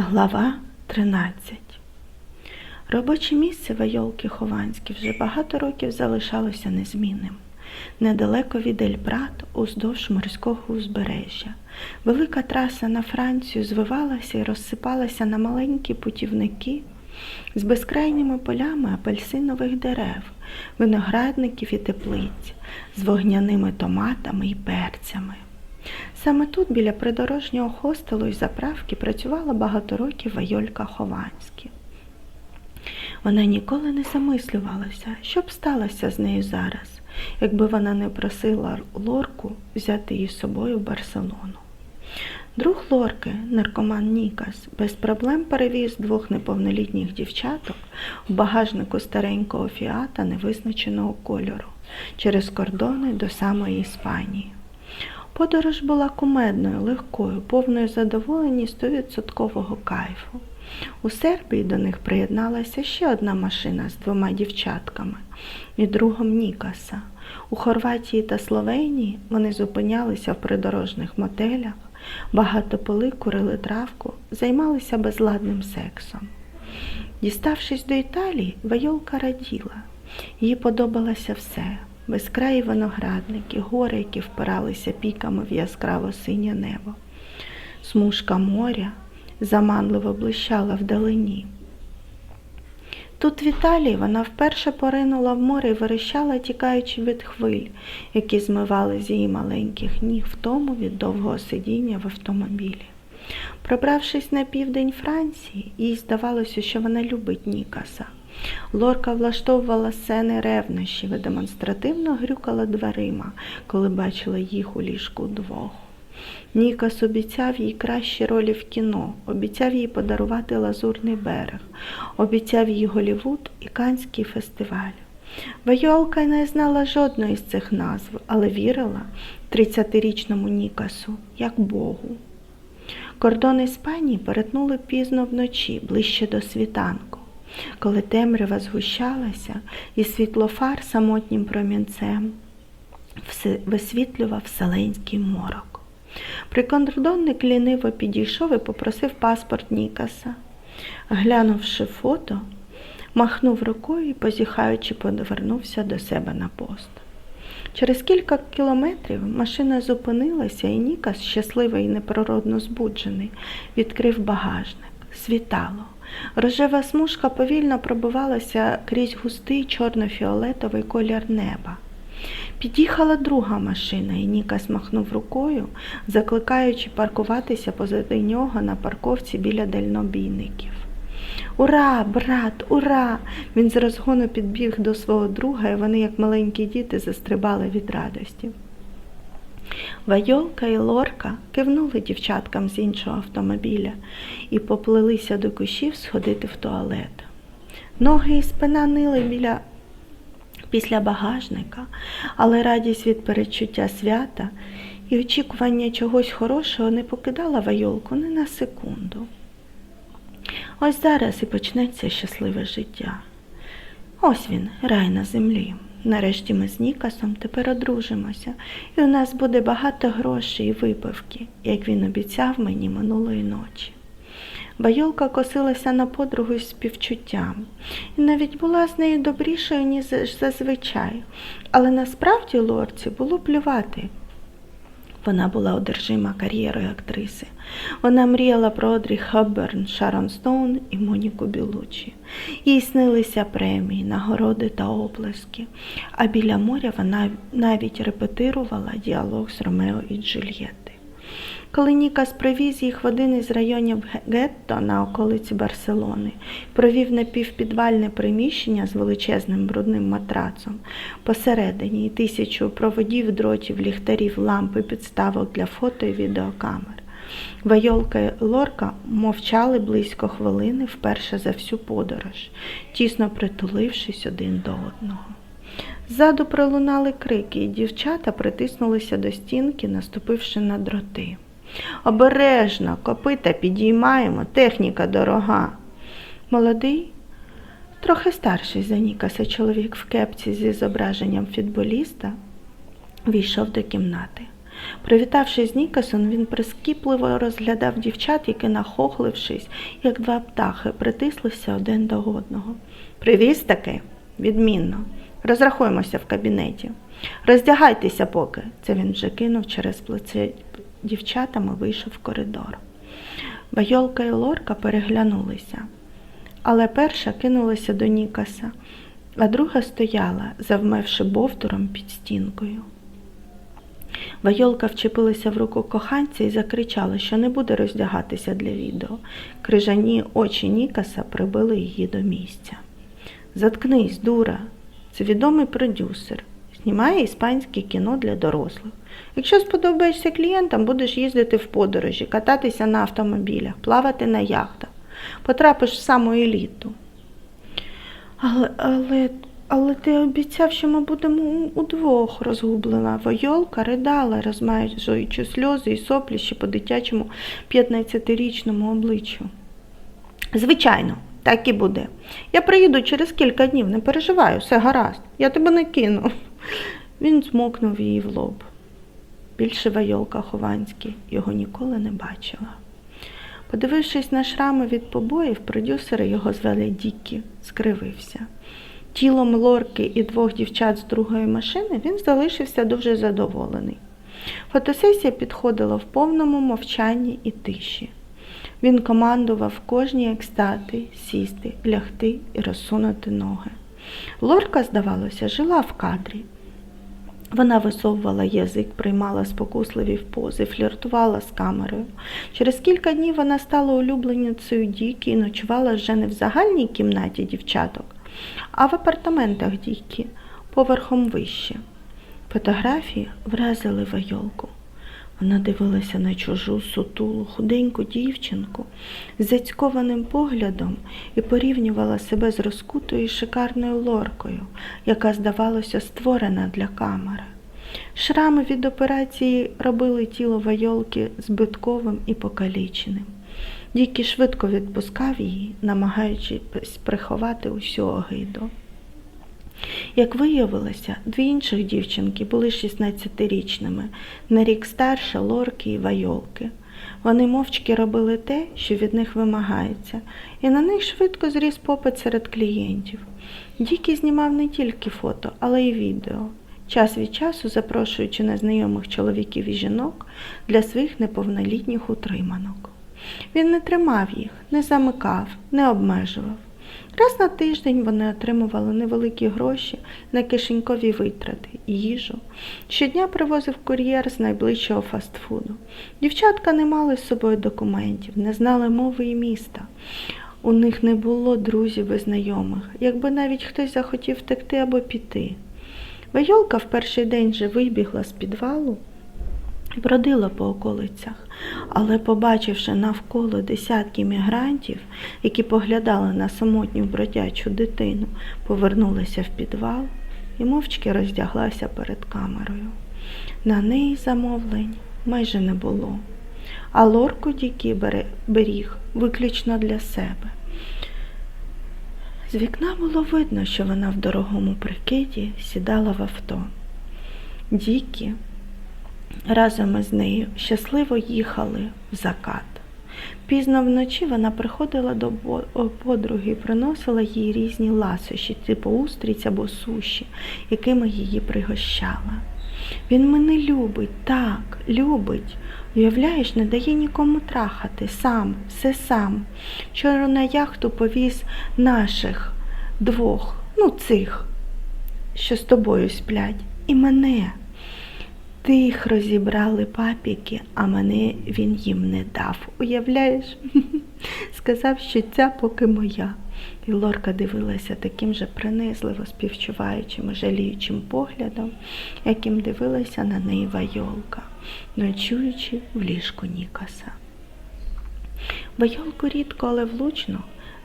Глава 13 Робоче місце Вайолки Хованській вже багато років залишалося незмінним. Недалеко від Ельпрат, уздовж морського узбережжя. Велика траса на Францію звивалася і розсипалася на маленькі путівники з безкрайніми полями апельсинових дерев, виноградників і теплиць, з вогняними томатами і перцями. Саме тут, біля придорожнього хостелу і заправки, працювала багато років Вайолька Хованська. Вона ніколи не замислювалася, що б сталося з нею зараз, якби вона не просила Лорку взяти її з собою в Барселону. Друг Лорки, наркоман Нікас, без проблем перевіз двох неповнолітніх дівчаток в багажнику старенького фіата невизначеного кольору через кордони до самої Іспанії. Подорож була кумедною, легкою, повною задоволення і стовідсоткового кайфу. У Сербії до них приєдналася ще одна машина з двома дівчатками і другом Нікаса. У Хорватії та Словенії вони зупинялися в придорожних мотелях, багато пили, курили травку, займалися безладним сексом. Діставшись до Італії, Вайолка раділа. Їй подобалося все безкраї виноградники, гори, які впиралися піками в яскраво синє небо. Смужка моря заманливо блищала вдалині. Тут в Італії вона вперше поринула в море і верещала, тікаючи від хвиль, які змивали з її маленьких ніг в тому від довгого сидіння в автомобілі. Пробравшись на південь Франції, їй здавалося, що вона любить Нікаса. Лорка влаштовувала сцени ревнощів і демонстративно грюкала дверима, коли бачила їх у ліжку двох. Нікас обіцяв їй кращі ролі в кіно, обіцяв їй подарувати лазурний берег, обіцяв їй Голівуд і Канський фестиваль. Вайолка не знала жодної з цих назв, але вірила 30-річному Нікасу як Богу. Кордон Іспанії перетнули пізно вночі, ближче до світанку, коли темрява згущалася і світлофар самотнім промінцем висвітлював вселенський морок. Прикордонник ліниво підійшов і попросив паспорт Нікаса. Глянувши фото, махнув рукою і, позіхаючи, повернувся до себе на пост. Через кілька кілометрів машина зупинилася, і Нікас, щасливий і непрородно збуджений, відкрив багажник. Світало. Рожева смужка повільно пробивалася крізь густий чорно-фіолетовий колір неба. Під'їхала друга машина, і Нікас махнув рукою, закликаючи паркуватися позади нього на парковці біля дальнобійників. Ура, брат, ура! Він з розгону підбіг до свого друга, і вони, як маленькі діти, застрибали від радості. Вайолка і Лорка кивнули дівчаткам з іншого автомобіля і поплилися до кущів сходити в туалет. Ноги і спина нили біля після багажника, але радість від передчуття свята і очікування чогось хорошого не покидала Вайолку ні на секунду. Ось зараз і почнеться щасливе життя. Ось він, рай на землі. Нарешті ми з Нікасом тепер одружимося, і у нас буде багато грошей і випивки, як він обіцяв мені минулої ночі. Байолка косилася на подругу з співчуттям і навіть була з нею добрішою, ніж зазвичай, але насправді лорці було плювати. Вона була одержима кар'єрою актриси. Вона мріяла про Одрі Хабберн, Шарон Стоун і Моніку Білучі. Їй снилися премії, нагороди та оплески, а біля моря вона навіть репетирувала діалог з Ромео і Джульєти. Коли Нікас привіз їх в один із районів гетто на околиці Барселони, провів напівпідвальне приміщення з величезним брудним матрацом, посередині і тисячу проводів, дротів, ліхтарів, ламп і підставок для фото і відеокамер. Вайолка і Лорка мовчали близько хвилини вперше за всю подорож, тісно притулившись один до одного. Ззаду пролунали крики, і дівчата притиснулися до стінки, наступивши на дроти. Обережно, копита підіймаємо, техніка дорога. Молодий, трохи старший за Нікаса чоловік в кепці зі зображенням футболіста війшов до кімнати. Привітавшись з Нікасом, він прискіпливо розглядав дівчат, які, нахохлившись, як два птахи, притислися один до одного. Привіз таки? Відмінно. Розрахуємося в кабінеті. Роздягайтеся поки. Це він вже кинув через плече дівчатам і вийшов в коридор. Байолка і Лорка переглянулися, але перша кинулася до Нікаса, а друга стояла, завмевши бовдуром під стінкою. Вайолка вчепилася в руку коханця і закричала, що не буде роздягатися для відео. Крижані очі Нікаса прибили її до місця. Заткнись, дура, це відомий продюсер. Знімає іспанське кіно для дорослих. Якщо сподобаєшся клієнтам, будеш їздити в подорожі, кататися на автомобілях, плавати на яхтах. Потрапиш в саму еліту. Але, але, але ти обіцяв, що ми будемо удвох, розгублена Войолка ридала, розмайжуючи сльози і сопліщі по дитячому 15-річному обличчю. Звичайно, так і буде. Я приїду через кілька днів, не переживай, все гаразд. Я тебе не кину. Він змокнув її в лоб. Більше Вайолка Хованський його ніколи не бачила. Подивившись на шрами від побоїв, продюсери його звали Дікі, скривився. Тілом лорки і двох дівчат з другої машини він залишився дуже задоволений. Фотосесія підходила в повному мовчанні і тиші. Він командував кожній як стати, сісти, лягти і розсунути ноги. Лорка, здавалося, жила в кадрі. Вона висовувала язик, приймала спокусливі пози, фліртувала з камерою. Через кілька днів вона стала улюбленицею Дікі і ночувала вже не в загальній кімнаті дівчаток, а в апартаментах Дікі, поверхом вище. Фотографії вразили Вайолку. Вона дивилася на чужу сутулу, худеньку дівчинку з зацькованим поглядом і порівнювала себе з розкутою шикарною лоркою, яка, здавалося, створена для камери. Шрами від операції робили тіло Вайолки збитковим і покаліченим. Дікі швидко відпускав її, намагаючись приховати усю огиду. Як виявилося, дві інших дівчинки були 16-річними, на рік старше Лорки і Вайолки. Вони мовчки робили те, що від них вимагається, і на них швидко зріс попит серед клієнтів. Дікі знімав не тільки фото, але й відео, час від часу запрошуючи незнайомих чоловіків і жінок для своїх неповнолітніх утриманок. Він не тримав їх, не замикав, не обмежував. Раз на тиждень вони отримували невеликі гроші на кишенькові витрати, їжу. Щодня привозив кур'єр з найближчого фастфуду. Дівчатка не мали з собою документів, не знали мови і міста. У них не було друзів і знайомих, якби навіть хтось захотів втекти або піти. Вайолка в перший день же вибігла з підвалу бродила по околицях, але, побачивши навколо десятки мігрантів, які поглядали на самотню бродячу дитину, повернулася в підвал і мовчки роздяглася перед камерою. На неї замовлень майже не було, а лорку Дікі беріг виключно для себе. З вікна було видно, що вона в дорогому прикиді сідала в авто. Дікі разом із нею щасливо їхали в закат. Пізно вночі вона приходила до подруги і приносила їй різні ласощі, типу устриць або суші, якими її пригощала. Він мене любить, так, любить. Уявляєш, не дає нікому трахати, сам, все сам. Вчора на яхту повіз наших двох, ну цих, що з тобою сплять, і мене. Тих розібрали папіки, а мене він їм не дав. Уявляєш? Сказав, що ця поки моя. І Лорка дивилася таким же принизливо співчуваючим і жаліючим поглядом, яким дивилася на неї Вайолка, ночуючи в ліжку Нікаса. Вайолку рідко, але влучно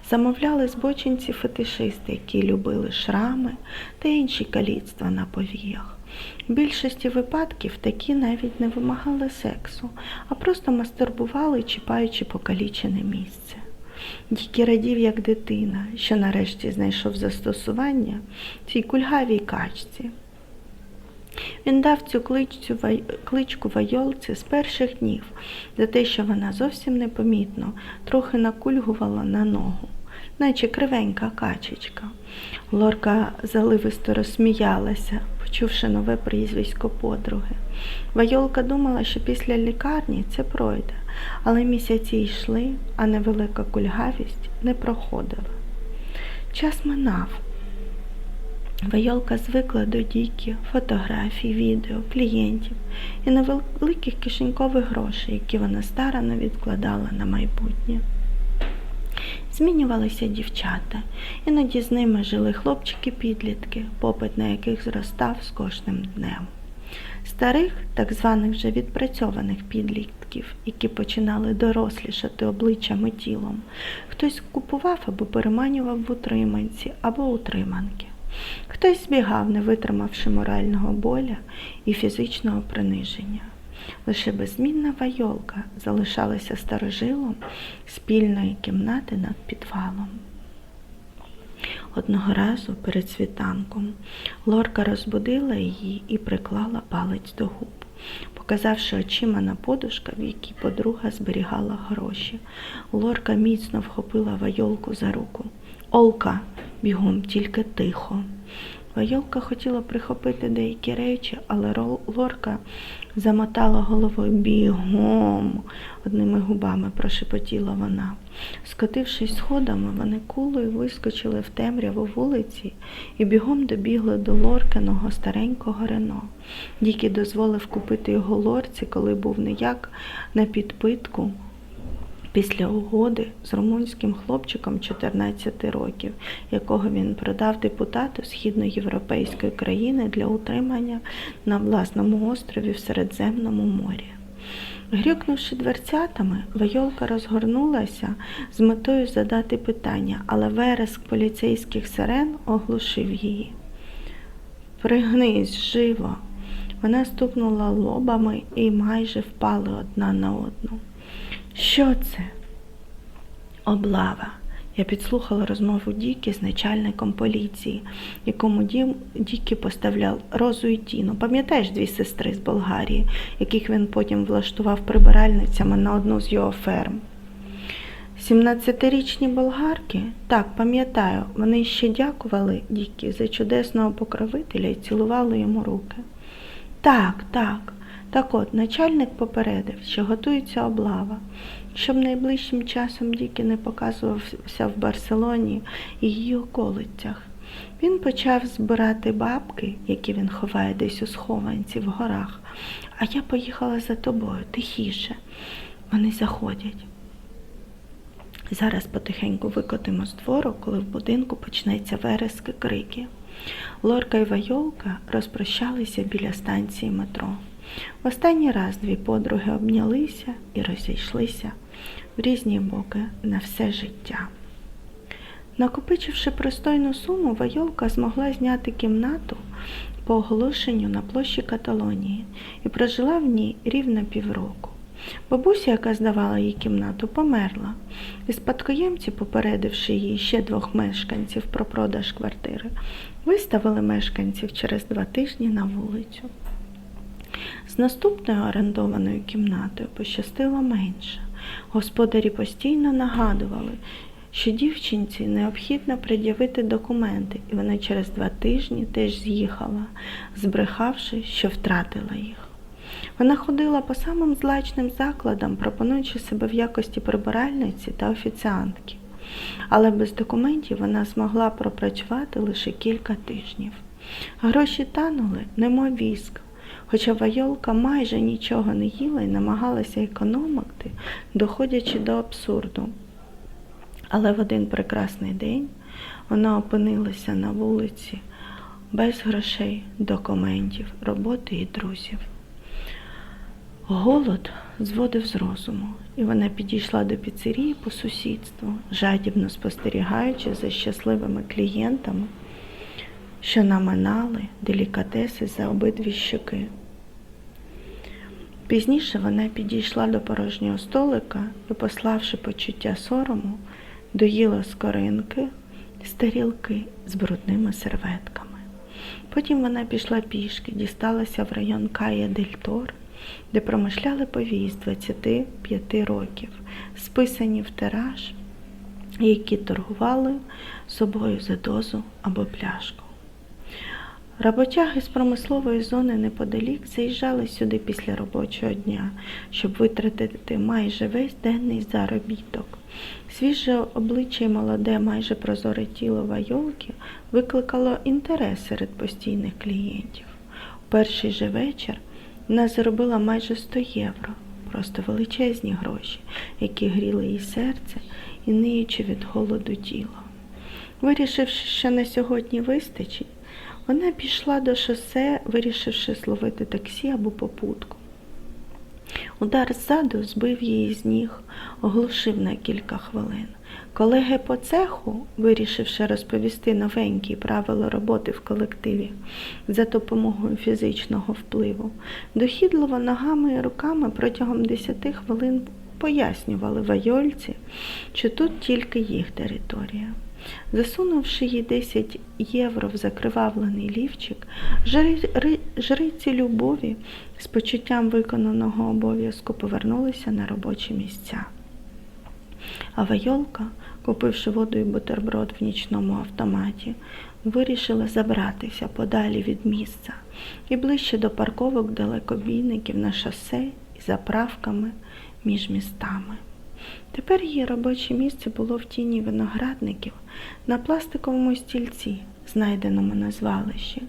замовляли збочинці фетишисти, які любили шрами та інші каліцтва на повіях. В більшості випадків такі навіть не вимагали сексу, а просто мастурбували, чіпаючи покалічене місце. Дікі радів, як дитина, що нарешті знайшов застосування цій кульгавій качці. Він дав цю кличцю, кличку Вайолці з перших днів за те, що вона зовсім непомітно трохи накульгувала на ногу, наче кривенька качечка. Лорка заливисто розсміялася, почувши нове прізвисько подруги. Вайолка думала, що після лікарні це пройде, але місяці йшли, а невелика кульгавість не проходила. Час минав. Вайолка звикла до дійки, фотографій, відео, клієнтів і невеликих кишенькових грошей, які вона старано відкладала на майбутнє. Змінювалися дівчата, іноді з ними жили хлопчики-підлітки, попит на яких зростав з кожним днем. Старих, так званих вже відпрацьованих підлітків, які починали дорослішати обличчям і тілом, хтось купував або переманював в утриманці або утриманки. Хтось збігав, не витримавши морального боля і фізичного приниження. Лише беззмінна вайолка залишалася старожилом спільної кімнати над підвалом. Одного разу перед світанком Лорка розбудила її і приклала палець до губ, показавши очима на подушка, в якій подруга зберігала гроші. Лорка міцно вхопила вайолку за руку. Олка, бігом, тільки тихо. Вайолка хотіла прихопити деякі речі, але Лорка замотала головою бігом, одними губами прошепотіла вона. Скотившись сходами, вони кулею вискочили в темряву вулиці і бігом добігли до Лоркиного старенького Рено. Дікі дозволив купити його лорці, коли був ніяк на підпитку після угоди з румунським хлопчиком 14 років, якого він продав депутату східноєвропейської країни для утримання на власному острові в Середземному морі. Грюкнувши дверцятами, Вайолка розгорнулася з метою задати питання, але вереск поліцейських сирен оглушив її. Пригнись живо. Вона стукнула лобами і майже впали одна на одну. Що це? Облава. Я підслухала розмову Дікі з начальником поліції, якому Дім Дікі поставляв Розу і Тіну. Пам'ятаєш дві сестри з Болгарії, яких він потім влаштував прибиральницями на одну з його ферм? 17-річні болгарки? Так, пам'ятаю, вони ще дякували Дікі за чудесного покровителя і цілували йому руки. Так, так. Так от, начальник попередив, що готується облава, щоб найближчим часом Дікі не показувався в Барселоні і її околицях. Він почав збирати бабки, які він ховає десь у схованці в горах, а я поїхала за тобою тихіше. Вони заходять. Зараз потихеньку викотимо з двору, коли в будинку почнеться верески крики. Лорка і Вайолка розпрощалися біля станції метро. Останній раз дві подруги обнялися і розійшлися в різні боки на все життя. Накопичивши пристойну суму, Вайолка змогла зняти кімнату по оголошенню на площі Каталонії і прожила в ній рівно півроку. Бабуся, яка здавала їй кімнату, померла, і спадкоємці, попередивши її ще двох мешканців про продаж квартири, виставили мешканців через два тижні на вулицю. З наступною орендованою кімнатою пощастило менше. Господарі постійно нагадували, що дівчинці необхідно пред'явити документи, і вона через два тижні теж з'їхала, збрехавши, що втратила їх. Вона ходила по самим злачним закладам, пропонуючи себе в якості прибиральниці та офіціантки. Але без документів вона змогла пропрацювати лише кілька тижнів. Гроші танули, немов віск, хоча Вайолка майже нічого не їла і намагалася економити, доходячи до абсурду. Але в один прекрасний день вона опинилася на вулиці без грошей, документів, роботи і друзів. Голод зводив з розуму, і вона підійшла до піцерії по сусідству, жадібно спостерігаючи за щасливими клієнтами, що наминали делікатеси за обидві щоки. Пізніше вона підійшла до порожнього столика і, пославши почуття сорому, доїла скоринки з тарілки з брудними серветками. Потім вона пішла пішки, дісталася в район Кая Дель Тор, де промишляли повії з 25 років, списані в тираж, які торгували собою за дозу або пляшку. Роботяги з промислової зони неподалік заїжджали сюди після робочого дня, щоб витратити майже весь денний заробіток. Свіже обличчя і молоде, майже прозоре тіло Вайолки викликало інтерес серед постійних клієнтів. У перший же вечір вона заробила майже 100 євро, просто величезні гроші, які гріли їй серце і ниючи від голоду тіло. Вирішивши, що на сьогодні вистачить, вона пішла до шосе, вирішивши зловити таксі або попутку. Удар ззаду збив її з ніг, оглушив на кілька хвилин. Колеги по цеху, вирішивши розповісти новенькі правила роботи в колективі за допомогою фізичного впливу, дохідливо ногами і руками протягом 10 хвилин пояснювали вайольці, що тут тільки їх територія. Засунувши їй 10 євро в закривавлений лівчик, жриці любові з почуттям виконаного обов'язку повернулися на робочі місця. А Вайолка, купивши воду і бутерброд в нічному автоматі, вирішила забратися подалі від місця і ближче до парковок далекобійників на шосе і заправками між містами. Тепер її робоче місце було в тіні виноградників на пластиковому стільці, знайденому на звалищі.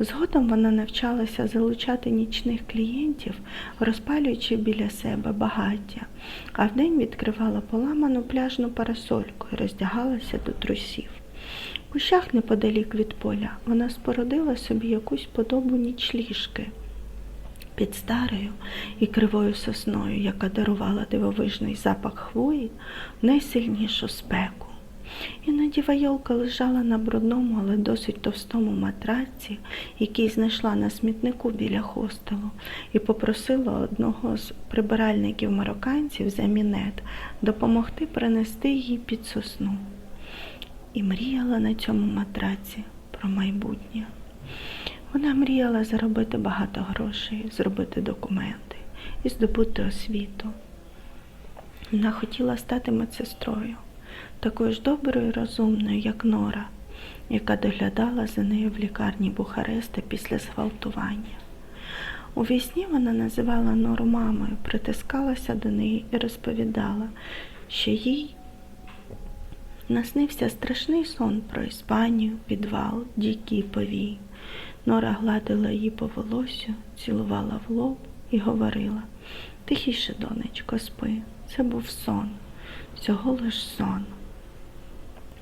Згодом вона навчалася залучати нічних клієнтів, розпалюючи біля себе багаття, а вдень відкривала поламану пляжну парасольку і роздягалася до трусів. У кущах неподалік від поля вона спорудила собі якусь подобу нічліжки під старою і кривою сосною, яка дарувала дивовижний запах хвої, найсильнішу спеку. Іноді вайолка лежала на брудному, але досить товстому матраці, який знайшла на смітнику біля хостелу, і попросила одного з прибиральників марокканців замінет допомогти принести її під сосну. І мріяла на цьому матраці про майбутнє. Вона мріяла заробити багато грошей, зробити документи і здобути освіту. Вона хотіла стати медсестрою, такою ж доброю і розумною, як Нора, яка доглядала за нею в лікарні Бухареста після зґвалтування. У вісні вона називала Нору мамою, притискалася до неї і розповідала, що їй наснився страшний сон про Іспанію, підвал, дікі повій. Нора гладила її по волосю, цілувала в лоб і говорила Тихіше, донечко, спи, це був сон, всього лиш сон.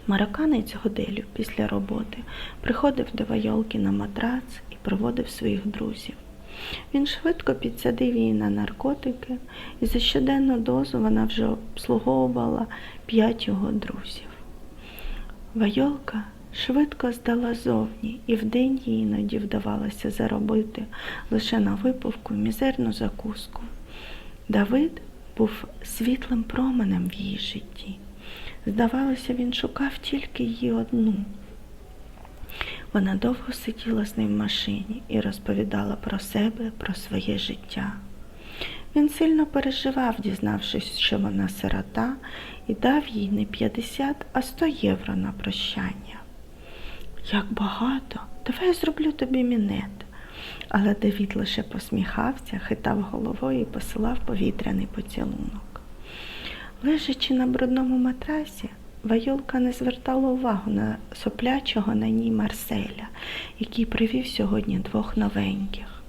Марокканець годелю після роботи приходив до Вайолки на матрац і проводив своїх друзів. Він швидко підсадив її на наркотики, і за щоденну дозу вона вже обслуговувала п'ять його друзів. Вайолка швидко здала зовні, і вдень їй іноді вдавалося заробити лише на випивку мізерну закуску. Давид був світлим променем в її житті. Здавалося, він шукав тільки її одну. Вона довго сиділа з ним в машині і розповідала про себе, про своє життя. Він сильно переживав, дізнавшись, що вона сирота, і дав їй не 50, а 100 євро на прощання. Як багато, давай я зроблю тобі мінет. Але Давід лише посміхався, хитав головою і посилав повітряний поцілунок. Лежачи на брудному матрасі, Вайолка не звертала увагу на соплячого на ній Марселя, який привів сьогодні двох новеньких.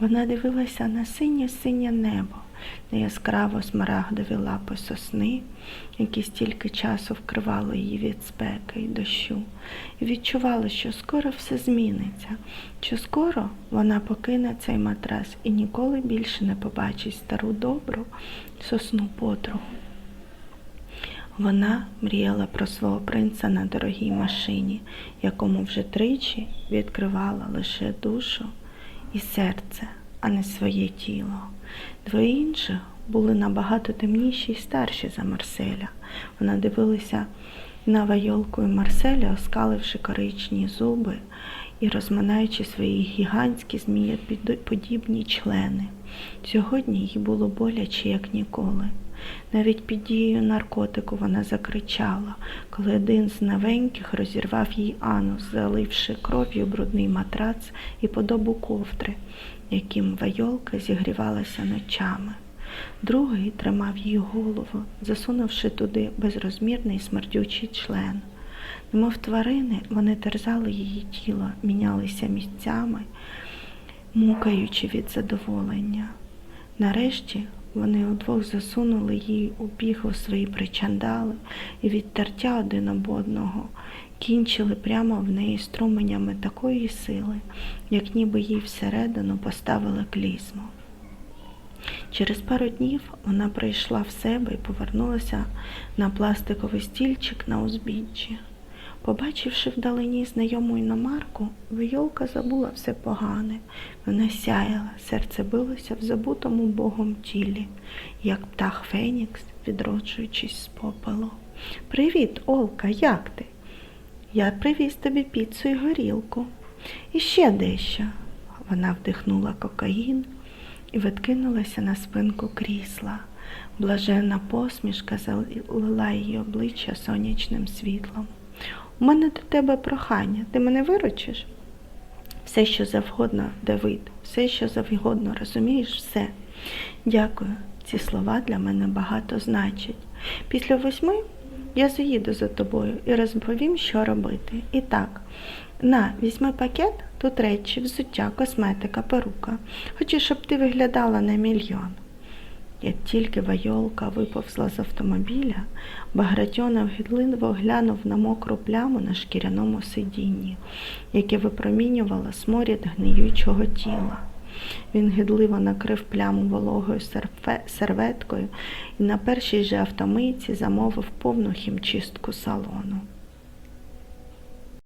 Вона дивилася на синє-синє небо, на яскраво смарагдові лапи сосни, які стільки часу вкривали її від спеки й дощу, і відчувала, що скоро все зміниться, що скоро вона покине цей матрас і ніколи більше не побачить стару добру сосну подругу. Вона мріяла про свого принца на дорогій машині, якому вже тричі відкривала лише душу і серце, а не своє тіло. Двоє інших були набагато темніші і старші за Марселя. Вона дивилася на Вайолку і Марселя, оскаливши коричні зуби і розминаючи свої гігантські змієподібні члени. Сьогодні їй було боляче, як ніколи. Навіть під дією наркотику вона закричала, коли один з новеньких розірвав їй анус, заливши кров'ю брудний матрац і подобу ковдри, яким вайолка зігрівалася ночами. Другий тримав її голову, засунувши туди безрозмірний смердючий член. Немов тварини, вони терзали її тіло, мінялися місцями, мукаючи від задоволення. Нарешті вони удвох засунули їй у піху свої причандали і від тертя один об одного кінчили прямо в неї струменями такої сили, як ніби їй всередину поставили клізму. Через пару днів вона прийшла в себе і повернулася на пластиковий стільчик на узбіччі. Побачивши вдалині знайому іномарку, Вийолка забула все погане. Вона сяяла, серце билося в забутому богом тілі, як птах Фенікс, відроджуючись з попелу. Привіт, Олка, як ти? Я привіз тобі піцу і горілку. І ще дещо. Вона вдихнула кокаїн і відкинулася на спинку крісла. Блаженна посмішка залила її обличчя сонячним світлом. У мене до тебе прохання, ти мене виручиш? Все, що завгодно, Давид, все, що завгодно, розумієш, все. Дякую. Ці слова для мене багато значать. Після восьми я заїду за тобою і розповім, що робити. І так, на, візьми пакет, тут речі, взуття, косметика, перука. Хочу, щоб ти виглядала на мільйон. Як тільки Вайолка виповзла з автомобіля, Багратьонов гідливо глянув на мокру пляму на шкіряному сидінні, яке випромінювало сморід гниючого тіла. Він гидливо накрив пляму вологою серветкою і на першій же автомийці замовив повну хімчистку салону.